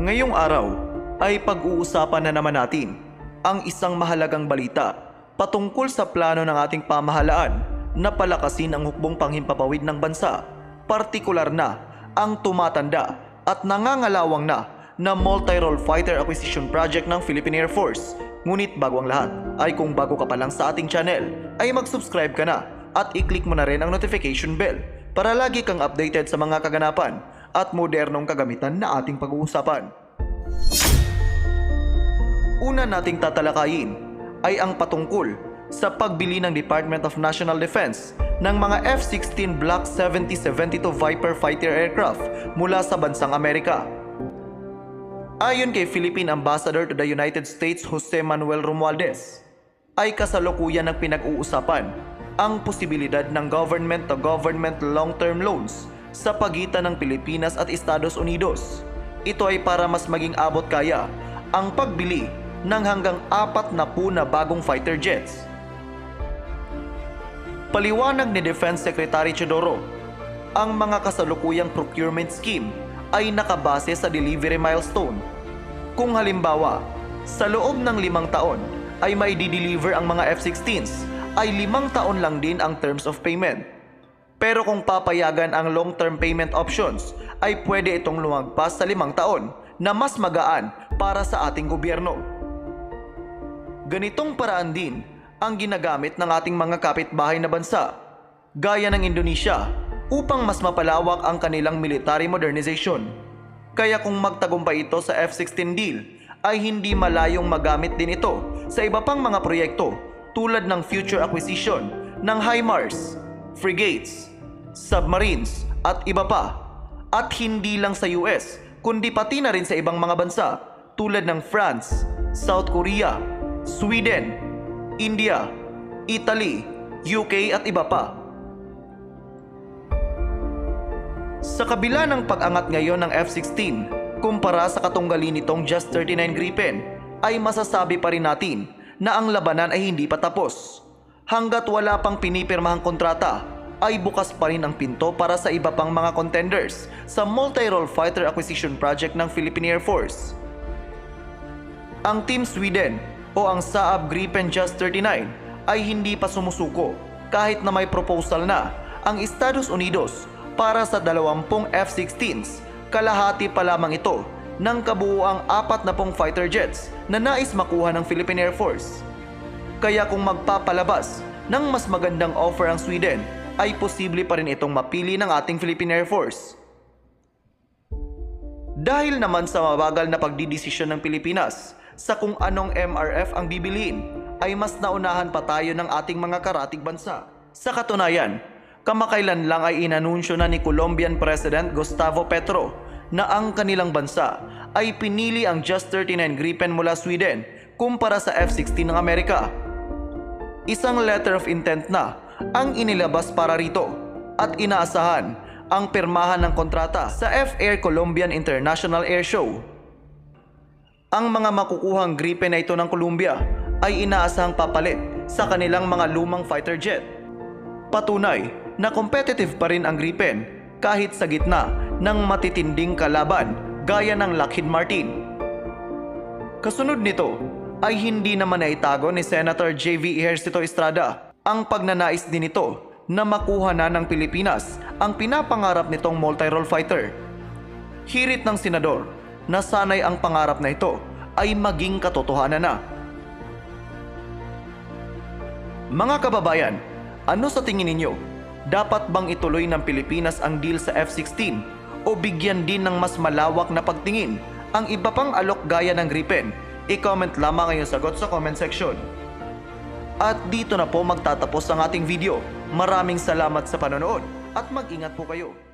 Ngayong araw ay pag-uusapan na naman natin ang isang mahalagang balita patungkol sa plano ng ating pamahalaan na palakasin ang hukbong panghimpapawid ng bansa, partikular na ang tumatanda at nangangalawang na na multi-role fighter acquisition project ng Philippine Air Force. Ngunit bago ang lahat, ay kung bago ka pa lang sa ating channel, ay mag-subscribe ka na at i-click mo na rin ang notification bell para lagi kang updated sa mga kaganapan at modernong kagamitan na ating pag-uusapan. Una nating tatalakayin ay ang patungkol sa pagbili ng Department of National Defense ng mga F-16 Block 70-72 Viper fighter aircraft mula sa bansang Amerika. Ayon kay Philippine Ambassador to the United States Jose Manuel Romualdez, ay kasalukuyan ng pinag-uusapan ang posibilidad ng government-to-government long-term loans sa pagitan ng Pilipinas at Estados Unidos. Ito ay para mas maging abot kaya ang pagbili ng hanggang apat na po na bagong fighter jets. Paliwanag ni Defense Secretary Chodoro, ang mga kasalukuyang procurement scheme ay nakabase sa delivery milestone. Kung halimbawa, sa loob ng limang taon ay may deliver ang mga F-16s, ay limang taon lang din ang terms of payment. Pero kung papayagan ang long-term payment options, ay pwede itong lumagpas sa limang taon na mas magaan para sa ating gobyerno. Ganitong paraan din ang ginagamit ng ating mga kapitbahay na bansa, gaya ng Indonesia, upang mas mapalawak ang kanilang military modernization. Kaya kung magtagumpay ito sa F-16 deal, ay hindi malayong magamit din ito sa iba pang mga proyekto tulad ng future acquisition ng HIMARS, frigates, submarines at iba pa. At hindi lang sa US, kundi pati na rin sa ibang mga bansa tulad ng France, South Korea, Sweden, India, Italy, UK at iba pa. Sa kabila ng pag-angat ngayon ng F-16 kumpara sa katunggali nitong Just 39 Gripen, ay masasabi pa rin natin na ang labanan ay hindi pa tapos. Hanggat wala pang pinipirmahang kontrata, ay bukas pa rin ang pinto para sa iba pang mga contenders sa multi-role fighter acquisition project ng Philippine Air Force. Ang Team Sweden o ang Saab Gripen Just 39 ay hindi pa sumusuko kahit na may proposal na ang Estados Unidos para sa 20 F-16s, kalahati pa lamang ito ng kabuuang apat na pong fighter jets na nais makuha ng Philippine Air Force. Kaya kung magpapalabas ng mas magandang offer ang Sweden, ay posible pa rin itong mapili ng ating Philippine Air Force. Dahil naman sa mabagal na pagdidesisyon ng Pilipinas sa kung anong MRF ang bibiliin, ay mas naunahan pa tayo ng ating mga karatig bansa. Sa katunayan, kamakailan lang ay inanunsyo na ni Colombian President Gustavo Petro na ang kanilang bansa ay pinili ang Just 39 Gripen mula Sweden kumpara sa F-16 ng Amerika. Isang letter of intent na ang inilabas para rito at inaasahan ang pirmahan ng kontrata sa F-Air Colombian International Air Show. Ang mga makukuhang Gripen na ito ng Colombia ay inaasahang papalit sa kanilang mga lumang fighter jet. Patunay na competitive pa rin ang Gripen kahit sa gitna ng matitinding kalaban gaya ng Lockheed Martin. Kasunod nito ay hindi naman naitago ni Senator J.V. Ejercito Estrada ang pagnanais din nito na makuha na ng Pilipinas ang pinapangarap nitong multi-role fighter. Hirit ng senador na sanay ang pangarap na ito ay maging katotohanan na. Mga kababayan, ano sa tingin ninyo? Dapat bang ituloy ng Pilipinas ang deal sa F-16 o bigyan din ng mas malawak na pagtingin ang iba pang alok gaya ng Gripen? I-comment lamang ang sagot sa comment section. At dito na po magtatapos ang ating video. Maraming salamat sa panonood at mag-ingat po kayo.